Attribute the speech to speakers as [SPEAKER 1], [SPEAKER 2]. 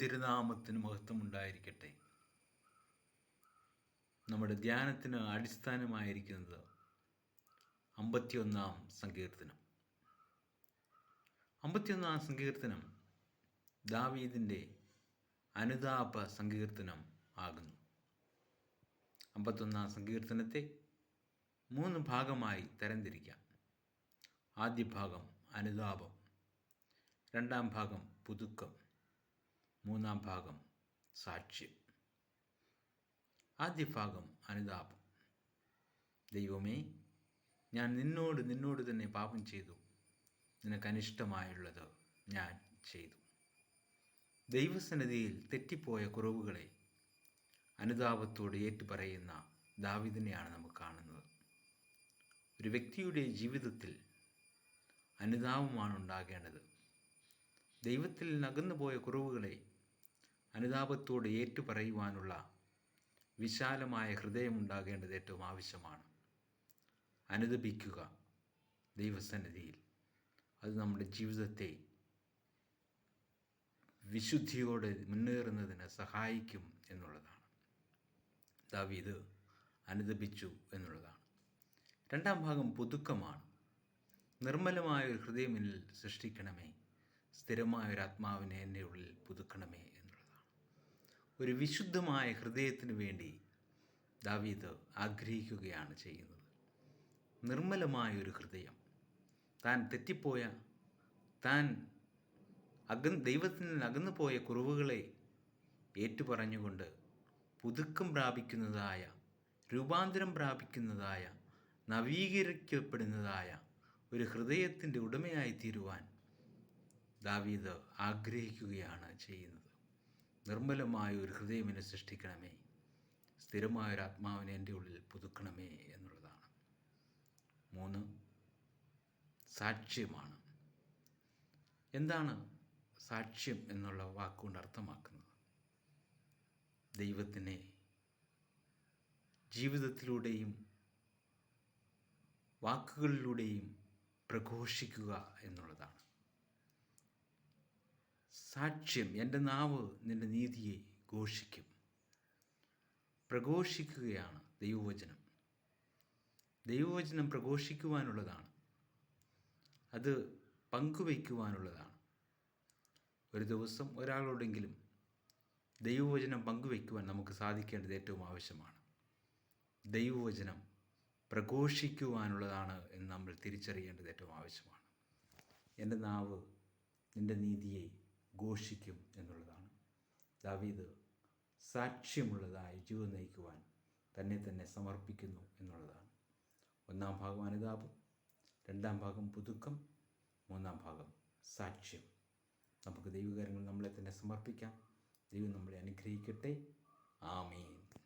[SPEAKER 1] നാമത്തിന് മഹത്വം ഉണ്ടായിരിക്കട്ടെ നമ്മുടെ ധ്യാനത്തിന് അടിസ്ഥാനമായിരിക്കുന്നത് അമ്പത്തിയൊന്നാം സങ്കീർത്തനം. അമ്പത്തിയൊന്നാം സങ്കീർത്തനം ദാവീദിന്റെ അനുതാപ സങ്കീർത്തനം ആകുന്നു. അമ്പത്തൊന്നാം സങ്കീർത്തനത്തെ മൂന്ന് ഭാഗമായി തരംതിരിക്കാം. ആദ്യ ഭാഗം അനുതാപം രണ്ടാം ഭാഗം പുതുക്കം. മൂന്നാം ഭാഗം സാക്ഷ്യം. ആദ്യ ഭാഗം അനുതാപം. ദൈവമേ ഞാൻ നിന്നോട് നിന്നോട് തന്നെ പാപം ചെയ്തു. നിനക്കനിഷ്ടമായുള്ളത് ഞാൻ ചെയ്തു. ദൈവസന്നിധിയിൽ തെറ്റിപ്പോയ കുറവുകളെ അനുതാപത്തോട് ഏറ്റുപറയുന്ന ദാവിദിനെയാണ് നമുക്ക് കാണുന്നത്. ഒരു വ്യക്തിയുടെ ജീവിതത്തിൽ അനുതാപമാണ് ഉണ്ടാകേണ്ടത്. ദൈവത്തിൽ നകന്നുപോയ കുറവുകളെ അനുതാപത്തോട് ഏറ്റുപറയുവാനുള്ള വിശാലമായ ഹൃദയമുണ്ടാകേണ്ടത് ഏറ്റവും ആവശ്യമാണ്. അനുദപിക്കുക ദൈവസന്നിധിയിൽ. അത് നമ്മുടെ ജീവിതത്തെ വിശുദ്ധിയോടെ മുന്നേറുന്നതിന് സഹായിക്കും എന്നുള്ളതാണ്. ദാവീദ് അനുദപിച്ചു എന്നുള്ളതാണ്. രണ്ടാം ഭാഗം പുതുക്കമാണ്. നിർമ്മലമായ ഒരു ഹൃദയം സൃഷ്ടിക്കണമേ. സ്ഥിരമായ ഒരു ആത്മാവിനെ എന്റെ ഉള്ളിൽ പുതുക്കണമേ ഒരു വിശുദ്ധമായ ഹൃദയത്തിന് വേണ്ടി ദാവീദ് ആഗ്രഹിക്കുകയാണ് ചെയ്യുന്നത്. നിർമ്മലമായ ഒരു ഹൃദയം. താൻ തെറ്റിപ്പോയ താൻ അക ദൈവത്തിൽ നിന്ന് അകന്നു പോയ കുറവുകളെ ഏറ്റുപറഞ്ഞുകൊണ്ട് പുതുക്കം പ്രാപിക്കുന്നതായ രൂപാന്തരം പ്രാപിക്കുന്നതായ നവീകരിക്കപ്പെടുന്നതായ ഒരു ഹൃദയത്തിന്റെ ഉടമയായി തീരുവാൻ ദാവീദ് ആഗ്രഹിക്കുകയാണ് ചെയ്യുന്നത്. നിർമ്മലമായ ഒരു ഹൃദയം എന്നെ സൃഷ്ടിക്കണമേ. സ്ഥിരമായ ഒരു ആത്മാവിനെ എന്റെ ഉള്ളിൽ പുതുക്കണമേ എന്നുള്ളതാണ്. മൂന്ന് സാക്ഷ്യമാണ്. എന്താണ് സാക്ഷ്യം എന്നുള്ള വാക്കുകൊണ്ട് അർത്ഥമാക്കുന്നത്? ദൈവത്തിനെ ജീവിതത്തിലൂടെയും വാക്കുകളിലൂടെയും പ്രഘോഷിക്കുക എന്നുള്ളതാണ്. സാക്ഷ്യം എന്റെ നാവ് നിന്റെ നീതിയെ ഘോഷിക്കും. പ്രഘോഷിക്കുകയാണ് ദൈവവചനം. ദൈവവചനം പ്രഘോഷിക്കുവാനുള്ളതാണ്. അത് പങ്കുവയ്ക്കുവാനുള്ളതാണ്. ഒരു ദിവസം ഒരാളോടെങ്കിലും ദൈവവചനം പങ്കുവയ്ക്കുവാൻ നമുക്ക് സാധിക്കേണ്ടത് ഏറ്റവും ആവശ്യമാണ്. ദൈവവചനം പ്രഘോഷിക്കുവാനുള്ളതാണ് എന്ന് നമ്മൾ തിരിച്ചറിയേണ്ടത് ഏറ്റവും ആവശ്യമാണ്. എന്റെ നാവ് നിന്റെ നീതിയെ ഘോഷിക്കും എന്നുള്ളതാണ്. ദാവീദ് സാക്ഷ്യമുള്ളതായി ജീവിതം നയിക്കുവാൻ തന്നെ തന്നെ സമർപ്പിക്കുന്നു എന്നുള്ളതാണ്. ഒന്നാം ഭാഗം അനുതാപം രണ്ടാം ഭാഗം പുതുക്കം മൂന്നാം ഭാഗം സാക്ഷ്യം. നമുക്ക് ദൈവകാര്യങ്ങൾ നമ്മളെ തന്നെ സമർപ്പിക്കാം. ദൈവം നമ്മളെ അനുഗ്രഹിക്കട്ടെ. ആമീൻ.